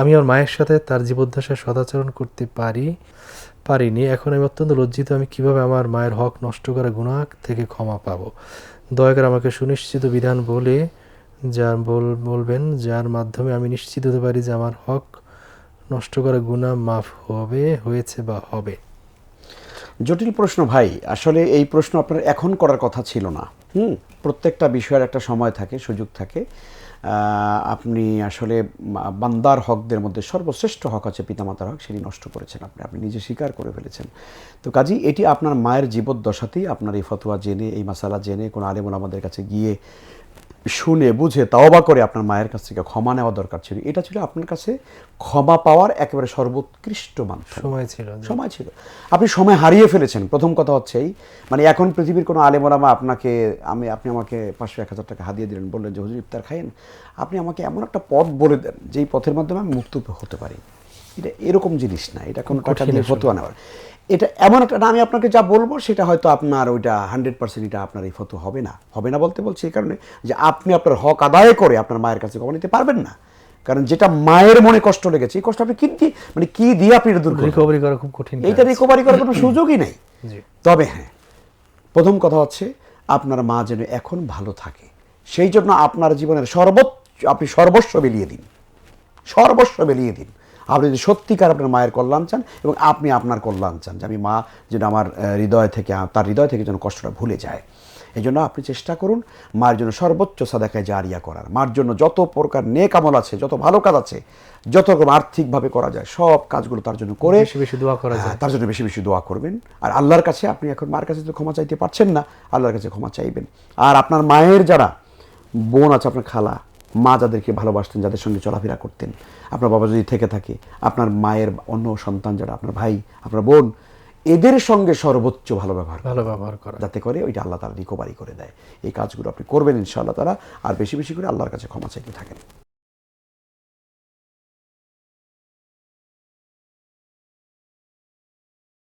আমি আমার মায়ের সাথে তার জীবদ্দশায় সদাচরণ করতে পারি, পারিনি। এখন আমি অত্যন্ত লজ্জিত আমি কীভাবে আমার মায়ের হক নষ্ট করা গুনাহ থেকে ক্ষমা পাবো। দয়া করে আমাকে সুনিশ্চিত বিধান বলে, যার বল, বলবেন, যার মাধ্যমে আমি নিশ্চিত হতে পারি যে আমার হক নষ্ট করা গুনাহ মাফ হবে, হয়েছে বা হবে। জটিল প্রশ্ন ভাই, আসলে এই প্রশ্ন আপনার এখন করার কথা ছিল না। হুম, প্রত্যেকটা বিষয়ের একটা সময় থাকে, সুযোগ থাকে। আপনি আসলে বান্দার হকদের মধ্যে সর্বশ্রেষ্ঠ হক আছে, পিতামাতার হক, সেটি নষ্ট করেছেন আপনি আপনি নিজে স্বীকার করে ফেলেছেন। তো কাজী, এটি আপনার মায়ের জীবদ্দশাতেই আপনার এই ফতোয়া জেনে, এই মশালা জেনে, কোনো আলেমুল আমাদের কাছে গিয়ে শুনে বুঝে তাওবা করে আপনার মায়ের কাছ থেকে ক্ষমা নেওয়া দরকার ছিল। এটা ছিল আপনার কাছে ক্ষমা পাওয়ার একেবারে সর্বোৎকৃষ্ট মাধ্যম। সময় ছিল সময় ছিল। আপনি সময় হারিয়ে ফেলেছেন। প্রথম কথা হচ্ছে এই মানে এখন পৃথিবীর কোনো আলেমোলামা আপনাকে আমি আপনি আমাকে পাঁচশো এক হাজার টাকা হাদিয়ে দিলেন বললেন যে হুজুর ইফতার খাইন আপনি আমাকে এমন একটা পথ বলে দেন যেই পথের মাধ্যমে আমি মুক্ত হতে পারি। এটা এরকম জিনিস না এটা কোনো টাকা দিয়ে ফতোয়া নেওয়ার। এটা এমন একটা আমি আপনাকে যা বলব সেটা হয়তো আপনার ওইটা হান্ড্রেড পার্সেন্ট এটা আপনার এই ফটো হবে না। হবে না বলতে বলছি এই কারণে যে আপনি আপনার হক আদায় করে আপনার মায়ের কাছে কখনো নিতে পারবেন না। কারণ যেটা মায়ের মনে কষ্ট লেগেছে এই কষ্ট আপনি কি দিয়ে- মানে কি দিয়ে আপনি এটা দূর রিকভারি করা খুব কঠিন এইটা রিকভারি করার কোনো সুযোগই নেই। তবে হ্যাঁ প্রথম কথা হচ্ছে আপনার মা যেন এখন ভালো থাকে। সেই জন্য আপনার জীবনের সর্বোচ্চ আপনি সর্বস্ব বিলিয়ে দিন। সর্বস্ব বিলিয়ে দিন। আপনি যদি সত্যিকার আপনার মায়ের কল্যাণ চান এবং আপনি আপনার কল্যাণ চান যে আমি মা যেন আমার হৃদয় থেকে তার হৃদয় থেকে যেন কষ্টটা ভুলে যায়। এই জন্য আপনি চেষ্টা করুন মায়ের জন্য সর্বোচ্চ সাদাকায় জারিয়া করার। মার জন্য যত প্রকার নেক আমল আছে যত ভালো কাজ আছে যত রকম আর্থিকভাবে করা যায় সব কাজগুলো তার জন্য করে বেশি বেশি দোয়া করা হ্যাঁ, যায়। তার জন্য বেশি বেশি দোয়া করবেন। আর আল্লাহর কাছে আপনি এখন মার কাছে তো ক্ষমা চাইতে পারছেন না আল্লাহর কাছে ক্ষমা চাইবেন। আর আপনার মায়ের যারা বোন আছে আপনার খালা মা যাদেরকে ভালোবাসতেন যাদের সঙ্গে চলাফেরা করতেন। আপনার বাবা যদি থেকে থাকে আপনার মায়ের অন্য সন্তান যারা আপনার ভাই আপনার বোন এদের সঙ্গে সর্বোচ্চ ভালো ব্যবহার ভালো ব্যবহার করা। যাতে করে ওইটা আল্লাহ তারা রিকোভারি করে দেয়। এই কাজগুলো আপনি করবেন ইনশাআল্লাহ তারা আর বেশি বেশি করে আল্লাহর কাছে ক্ষমা চাইতে থাকেন।